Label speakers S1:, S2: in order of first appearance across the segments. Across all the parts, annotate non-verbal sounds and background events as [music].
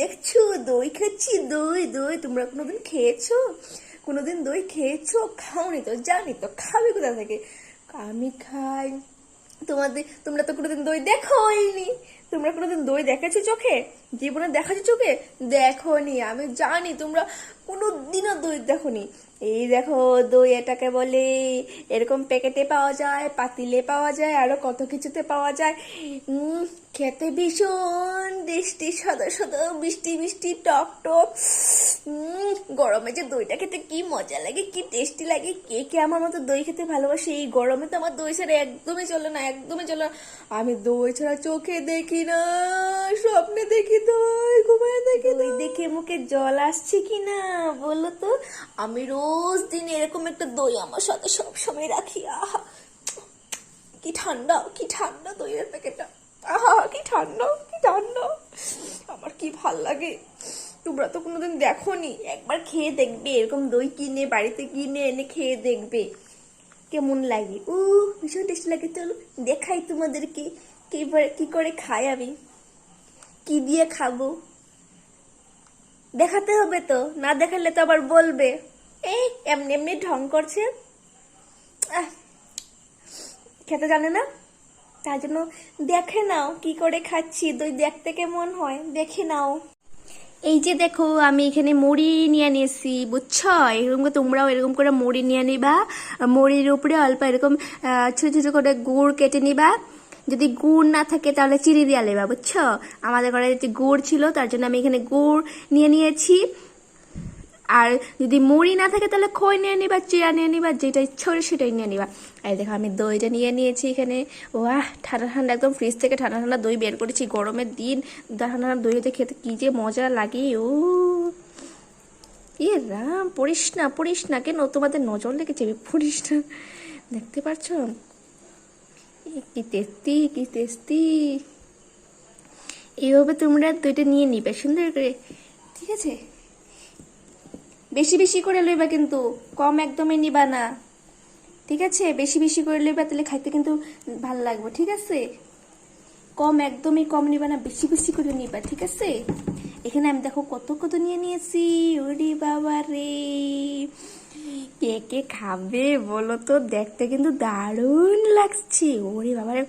S1: দেখছ? দই খাচ্ছি? দই দই। তোমরা কোনোদিন খেয়েছো? কোনোদিন দই খেয়েছো? খাওনি তো, জানি তো। খাবে কোথা থেকে? আমি খাই। তোমাদের, তোমরা তো কোনোদিন দই দেখোইনি। তোমরা কোনোদিন দই দেখেছ চোখে? জীবনে দেখাছো চোখে? দেখো নি আমি জানি তোমরা কোনোদিনও দই দেখোনি। এই দেখো দই এটাকে বলে এরকম প্যাকেটে পাওয়া যায় পাতিলে পাওয়া যায় আরও কত কিছুতে পাওয়া যায়। উম, খেতে ভীষণ টেস্টি সাদা সাদা মিষ্টি মিষ্টি টক টক। গরমে যে দইটা খেতে কি মজা লাগে কি টেস্টি লাগে কে কে আমার মতো দই খেতে ভালোবাসে এই গরমে তো আমার দই ছাড়া একদমই চলে না একদমই চলে না। আমি দই ছাড়া চোখে দেখি না স্বপ্নে দেখি দই ঘুমায় দেখি দই দেখে মুখে জল আসছে কি না বলো তো? আমি রোজ দিন এরকম একটা দই আমার সাথে সব সময় রাখি। আহা! কি ঠান্ডা কি ঠান্ডা দইয়ের প্যাকেটটা। আহা, কি ঠান্ডা কি ঠান্ডা। আমার কি ভালো লাগে। তোমরা তো কোনোদিন দেখোনি। একবার খেয়ে দেখবে, এরকম দই কিনে, বাড়িতে কিনে, এনে খেয়ে দেখবে। কেমন লাগে? ও, ভীষণ টেস্টি লাগে। চলো, দেখাই তোমাদেরকে। কি করে- কি করে খাই আমি? কি দিয়ে খাব? দেখাতে হবে তো, না দেখালে তো আবার বলবে। এই, এমনি এমনি ঢং করছে। খেতে জানে না? তার জন্য দেখে নাও কি করে খাচ্ছি, দই দেখতে কেমন হয়, দেখে নাও। এই যে দেখো, আমি এখানে মুড়ি নিয়ে নিয়েছি, বুঝছ? এরকম করে তোমরাও এরকম করে মুড়ি নিয়ে নিবা। মুড়ির উপরে অল্প এরকম ছোট ছোট করে গুড় কেটে নিবা। যদি গুড় না থাকে তাহলে চিনি দিয়ে নেবা বুঝছ? আমাদের ঘরে যে গুড় ছিল তার জন্য আমি এখানে গুড় নিয়ে নিয়েছি। আর যদি মুড়ি না থাকে তাহলে খই নিয়ে নিবা চিরা নিয়ে নিবা যেটা ইচ্ছা সেটাই নিয়ে নিবা। এই দেখো আমি দইটা নিয়ে নিয়েছি এখানে। ওয়াহ ঠান্ডা ঠান্ডা একদম ফ্রিজ থেকে ঠান্ডা ঠান্ডা দই বের করেছি গরমের দিন। ঠান্ডা ঠান্ডা দই হতে খেতে কি যে মজা লাগে ও ইয়ে রাম পড়িস না পড়িস না কেন তোমাদের নজর লেগেছে পড়িস না দেখতে পারছ? এ, কি তেস্তি কি তেস্তি এইভাবে তোমরা দইটা নিয়ে নিবে, সুন্দর করে। ঠিক আছে? বেশি বেশি করে লইবা কিন্তু, কম একদমই নিবা না। ঠিক আছে? বেশি বেশি করে লইবা তাহলে খাইতে কিন্তু ভালো লাগবে, ঠিক আছে? কম একদমই কম নিবা না, বেশি বেশি করে নিবা, ঠিক আছে? এখানে আমি দেখো কত কত নিয়ে নিয়েছি। ওরে বাবা রে কে কে খাবে বলো তো দেখতে কিন্তু দারুণ লাগছে। ওরে বাবারে।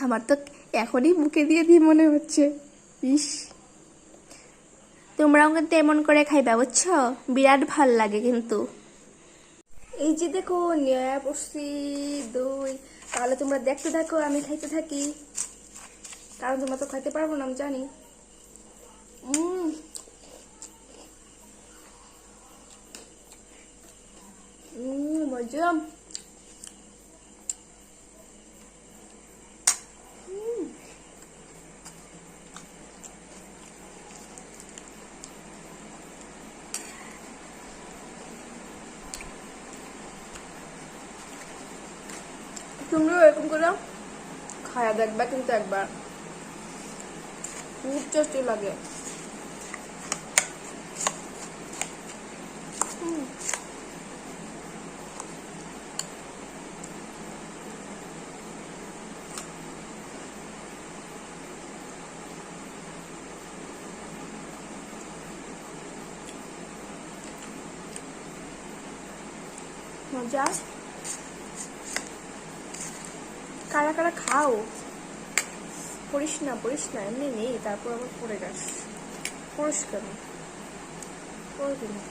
S1: আমার তো এখনই মুখে দিয়ে দিই মনে হচ্ছে। ইস। তোমরাও কিন্তু এমন করে খাইবা, বুঝছ? বিরাট ভালো লাগে কিন্তু। এই যে দেখো নিয়ে বসছি দই। তাহলে তোমরা দেখতে থাকো, আমি খাইতে থাকি। কারণ তোমরা তো খাইতে পারব না, আমি জানি। উম। মজা তোমরাও এরকম করে খায়া দেখবা কিন্তু একবার। খুব টেস্টি লাগে। মজা কারা কারা খাও? পড়িস না পড়িস না, এমনি নেই, তারপর আবার পড়ে যাস। পড়িস কেন? না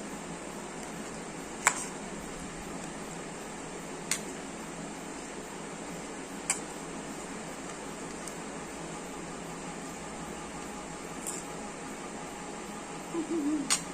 S1: [laughs]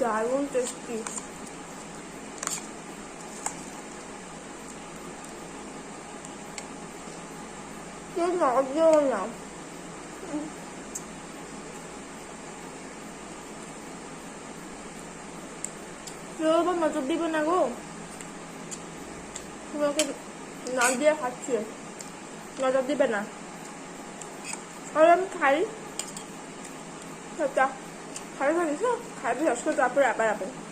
S1: দারুণ টেস্টি না আবার নজর দিবে না গো? তোমাকে নাক দিয়ে খাচ্ছি। নজর দিবে না। আর আমি খাই। খারাপ হয়েছে খারাপ শেষ করে তারপরে আবার আবার।